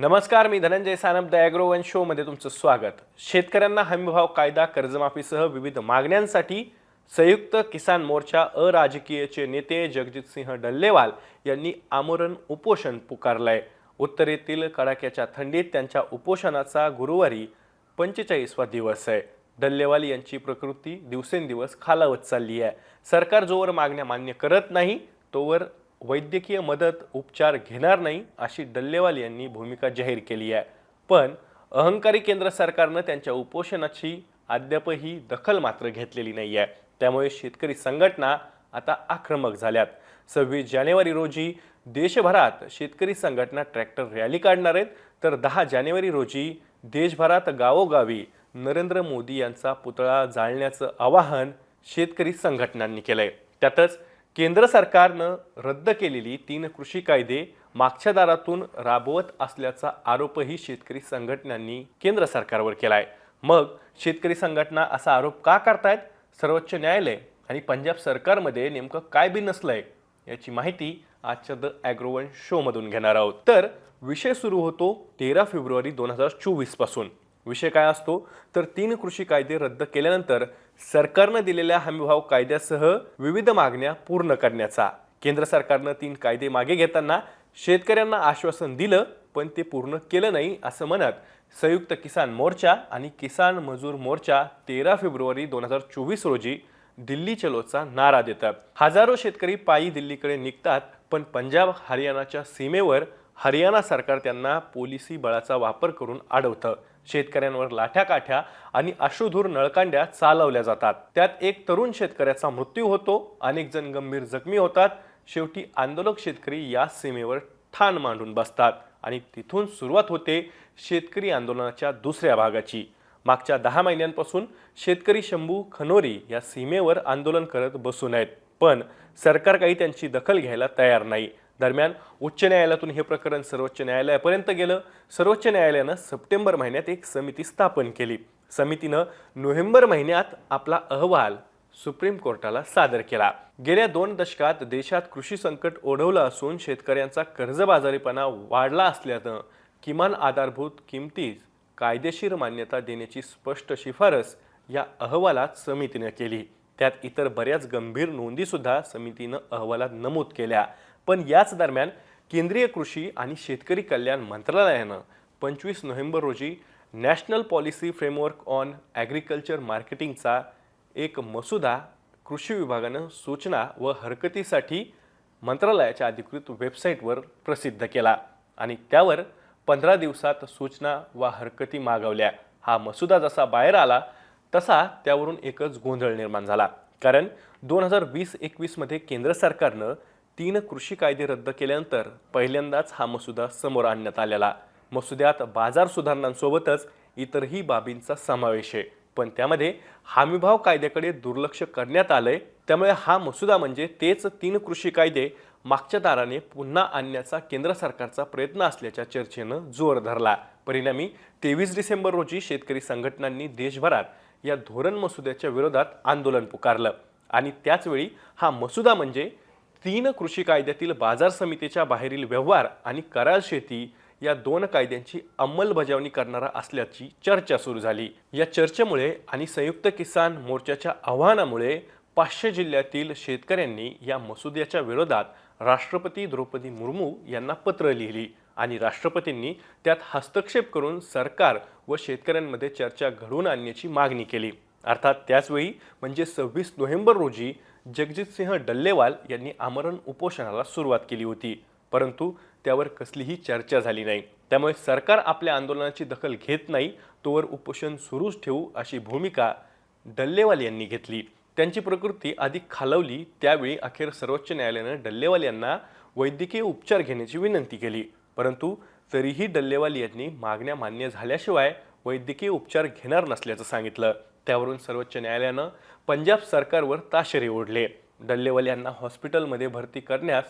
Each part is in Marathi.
नमस्कार मी धनंजय सानप द ॲग्रोवन शोमध्ये तुमचं स्वागत. शेतकऱ्यांना हमीभाव कायदा कर्जमाफीसह विविध मागण्यांसाठी संयुक्त किसान मोर्चा अराजकीयचे नेते जगजितसिंह डल्लेवाल यांनी आमरण उपोषण पुकारलंय. उत्तरेतील कडाक्याच्या थंडीत त्यांच्या उपोषणाचा गुरुवारी पंचेचाळीसवा दिवस आहे. डल्लेवाल यांची प्रकृती दिवसेंदिवस खालावत चालली आहे. सरकार जोवर मागण्या मान्य करत नाही तोवर वैद्यकीय मदत उपचार घेणार नाही अशी डल्लेवाल यांनी भूमिका जाहीर केली आहे. पण अहंकारी केंद्र सरकारनं त्यांच्या उपोषणाची अद्यापही दखल मात्र घेतलेली नाही आहे. त्यामुळे शेतकरी संघटना आता आक्रमक झाल्यात. सव्वीस जानेवारी रोजी देशभरात शेतकरी संघटना ट्रॅक्टर रॅली काढणार आहेत. तर दहा जानेवारी रोजी देशभरात गावोगावी नरेंद्र मोदी यांचा पुतळा जाळण्याचं आवाहन शेतकरी संघटनांनी केलं आहे त्यातच केंद्र सरकारनं रद्द केलेली तीन कृषी कायदे मागच्या दारातून राबवत असल्याचा आरोपही शेतकरी संघटनांनी केंद्र सरकारवर केला आहे मग शेतकरी संघटना असा आरोप का करतायत? सर्वोच्च न्यायालय आणि पंजाब सरकारमध्ये नेमकं काय बी नसलंय याची माहिती आजच्या द ॲग्रोवन शोमधून घेणार आहोत. तर विषय सुरू होतो तेरा फेब्रुवारी दोन हजार चोवीसपासून विषय काय असतो? तर तीन कृषी कायदे रद्द केल्यानंतर सरकारनं दिलेल्या हमीभाव कायद्यासह विविध मागण्या पूर्ण करण्याचा. केंद्र सरकारनं तीन कायदे मागे घेताना शेतकऱ्यांना आश्वासन दिलं पण ते पूर्ण केलं नाही असं म्हणत संयुक्त किसान मोर्चा आणि किसान मजूर मोर्चा तेरा फेब्रुवारी दोन हजार चोवीस रोजी दिल्ली चलोचा नारा देतात. हजारो शेतकरी पायी दिल्लीकडे निघतात पण पंजाब हरियाणाच्या सीमेवर हरियाणा सरकार त्यांना पोलिसी बळाचा वापर करून अडवतं. शेतकऱ्यांवर लाठ्या काठ्या आणि अश्रुधूर नळकांड्या चालवल्या जातात. त्यात एक तरुण शेतकऱ्याचा मृत्यू होतो. अनेक जण गंभीर जखमी होतात. शेवटी आंदोलक शेतकरी या सीमेवर ठाण मांडून बसतात आणि तिथून सुरुवात होते शेतकरी आंदोलनाच्या दुसऱ्या भागाची. मागच्या दहा महिन्यांपासून शेतकरी शंभू खनोरी या सीमेवर आंदोलन करत बसून आहेत. पण सरकार काही त्यांची दखल घ्यायला तयार नाही. दरम्यान उच्च न्यायालयातून हे प्रकरण सर्वोच्च न्यायालयापर्यंत गेलं. सर्वोच्च न्यायालयानं सप्टेंबर महिन्यात एक समिती स्थापन केली. समितीनं नोव्हेंबर महिन्यात आपला अहवाल सुप्रीम कोर्टाला सादर केला. गेल्या दोन दशकात देशात कृषी संकट ओढवलं असून शेतकऱ्यांचा कर्जबाजारीपणा वाढला असल्यानं किमान आधारभूत किमतीस कायदेशीर मान्यता देण्याची स्पष्ट शिफारस या अहवालात समितीनं केली. त्यात इतर बऱ्याच गंभीर नोंदीसुद्धा समितीनं अहवालात नमूद केल्या. पण याच दरम्यान केंद्रीय कृषी आणि शेतकरी कल्याण मंत्रालयानं पंचवीस नोव्हेंबर रोजी national policy framework on agriculture मार्केटिंगचा एक मसुदा कृषी विभागानं सूचना व हरकतीसाठी मंत्रालयाच्या अधिकृत वेबसाईटवर प्रसिद्ध केला आणि त्यावर पंधरा दिवसात सूचना व हरकती मागवल्या. हा मसुदा जसा बाहेर आला तसा त्यावरून एकच गोंधळ निर्माण झाला. कारण दोन हजार वीस एकवीसमध्ये केंद्र सरकारनं तीन कृषी कायदे रद्द केल्यानंतर पहिल्यांदाच हा मसुदा समोर आणण्यात आलेला. मसुद्यात बाजार सुधारणांसोबतच इतरही बाबींचा समावेश आहे. पण त्यामध्ये हमीभाव कायद्याकडे दुर्लक्ष करण्यात आलंय. त्यामुळे हा मसुदा म्हणजे तेच तीन कृषी कायदे मागच्या दाराने पुन्हा आणण्याचा केंद्र सरकारचा प्रयत्न असल्याच्या चर्चेनं जोर धरला. परिणामी तेवीस डिसेंबर रोजी शेतकरी संघटनांनी देशभरात या धोरण मसुद्याच्या विरोधात आंदोलन पुकारलं. आणि त्याचवेळी हा मसुदा म्हणजे तीन कृषी कायद्यातील बाजार समितीच्या बाहेरील व्यवहार आणि करार शेती या दोन कायद्यांची अंमलबजावणी करणारा असल्याची चर्चा सुरू झाली. या चर्चेमुळे आणि संयुक्त किसान मोर्चाच्या आव्हानामुळे पाचशे जिल्ह्यातील शेतकऱ्यांनी या मसुद्याच्या विरोधात राष्ट्रपती द्रौपदी मुर्मू यांना पत्र लिहिली आणि राष्ट्रपतींनी त्यात हस्तक्षेप करून सरकार व शेतकऱ्यांमध्ये चर्चा घडवून आणण्याची मागणी केली. अर्थात त्याचवेळी म्हणजे सव्वीस नोव्हेंबर रोजी जगजितसिंह डल्लेवाल यांनी आमरण उपोषणाला सुरुवात केली होती. परंतु त्यावर कसलीही चर्चा झाली नाही. त्यामुळे सरकार आपल्या आंदोलनाची दखल घेत नाही तोवर उपोषण सुरूच ठेवू अशी भूमिका डल्लेवाल यांनी घेतली. त्यांची प्रकृती अधिक खालवली त्यावेळी अखेर सर्वोच्च न्यायालयानं डल्लेवाल यांना वैद्यकीय उपचार घेण्याची विनंती केली. परंतु तरीही डल्लेवाल यांनी मागण्या मान्य झाल्याशिवाय वैद्यकीय उपचार घेणार नसल्याचं सांगितलं. त्यावरून सर्वोच्च न्यायालयानं पंजाब सरकारवर ताशेरे ओढले. डल्लेवाल यांना हॉस्पिटलमध्ये भरती करण्यास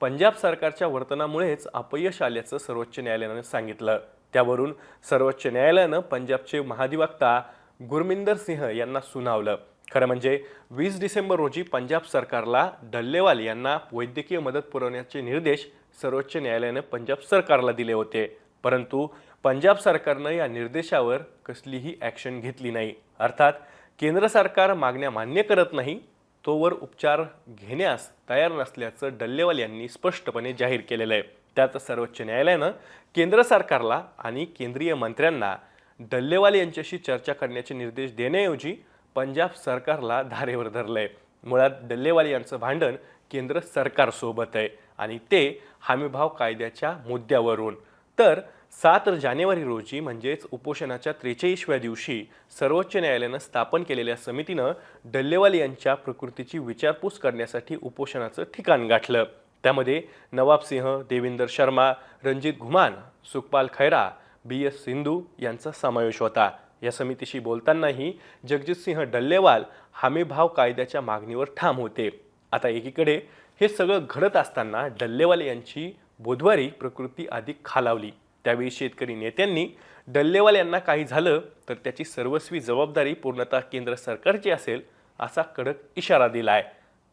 पंजाब सरकारच्या वर्तनामुळेच अपयश आल्याचं सर्वोच्च न्यायालयानं सांगितलं. त्यावरून सर्वोच्च न्यायालयानं पंजाबचे महाधिवक्ता गुरमिंदर सिंह यांना सुनावलं. खरं म्हणजे वीस डिसेंबर रोजी पंजाब सरकारला डल्लेवाल यांना वैद्यकीय मदत पुरवण्याचे निर्देश सर्वोच्च न्यायालयानं पंजाब सरकारला दिले होते. परंतु पंजाब सरकारनं या निर्देशावर कसलीही ॲक्शन घेतली नाही. अर्थात केंद्र सरकार मागण्या मान्य करत नाही तोवर उपचार घेण्यास तयार नसल्याचं डल्लेवाल यांनी स्पष्टपणे जाहीर केलेलं आहे. त्यात सर्वोच्च न्यायालयानं केंद्र सरकारला आणि केंद्रीय मंत्र्यांना डल्लेवाल यांच्याशी चर्चा करण्याचे निर्देश देण्याऐवजी पंजाब सरकारला धारेवर धरलंय. मुळात डल्लेवाल यांचं भांडण केंद्र सरकारसोबत आहे आणि ते हमीभाव कायद्याच्या मुद्द्यावरून. तर सात जानेवारी रोजी म्हणजेच उपोषणाच्या त्रेचाळीसव्या दिवशी सर्वोच्च न्यायालयानं स्थापन केलेल्या समितीनं डल्लेवाल यांच्या प्रकृतीची विचारपूस करण्यासाठी उपोषणाचं ठिकाण गाठलं. त्यामध्ये नवाब सिंह देविंदर शर्मा रणजित घुमान सुखपाल खैरा बी एस सिंधू यांचा समावेश होता. या समितीशी बोलतानाही जगजितसिंह डल्लेवाल हमीभाव कायद्याच्या मागणीवर ठाम होते. आता एकीकडे हे सगळं घडत असताना डल्लेवाल यांची बुधवारी प्रकृती अधिक खालावली. त्यावेळी शेतकरी नेत्यांनी डल्लेवाल यांना काही झालं तर त्याची सर्वस्वी जबाबदारी पूर्णतः केंद्र सरकारची असेल असा कडक इशारा दिला आहे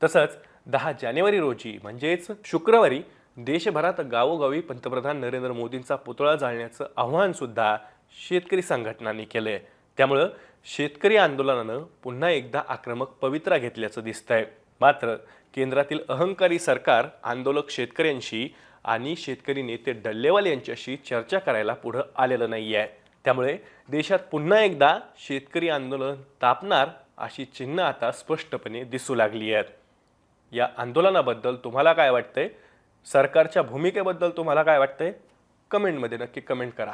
तसंच दहा जानेवारी रोजी म्हणजेच शुक्रवारी देशभरात गावोगावी पंतप्रधान नरेंद्र मोदींचा पुतळा जाळण्याचं आव्हानसुद्धा शेतकरी संघटनांनी केलं आहे त्यामुळं शेतकरी आंदोलनानं पुन्हा एकदा आक्रमक पवित्रा घेतल्याचं दिसतंय. मात्र केंद्रातील अहंकारी सरकार आंदोलक शेतकऱ्यांशी आणि शेतकरी नेते डल्लेवाल यांच्याशी चर्चा करायला पुढं आलेलं नाही आहे त्यामुळे देशात पुन्हा एकदा शेतकरी आंदोलन तापणार अशी चिन्ह आता स्पष्टपणे दिसू लागली आहेत या आंदोलनाबद्दल तुम्हाला काय वाटतंय? सरकारच्या भूमिकेबद्दल तुम्हाला काय वाटतंय? कमेंटमध्ये नक्की कमेंट करा.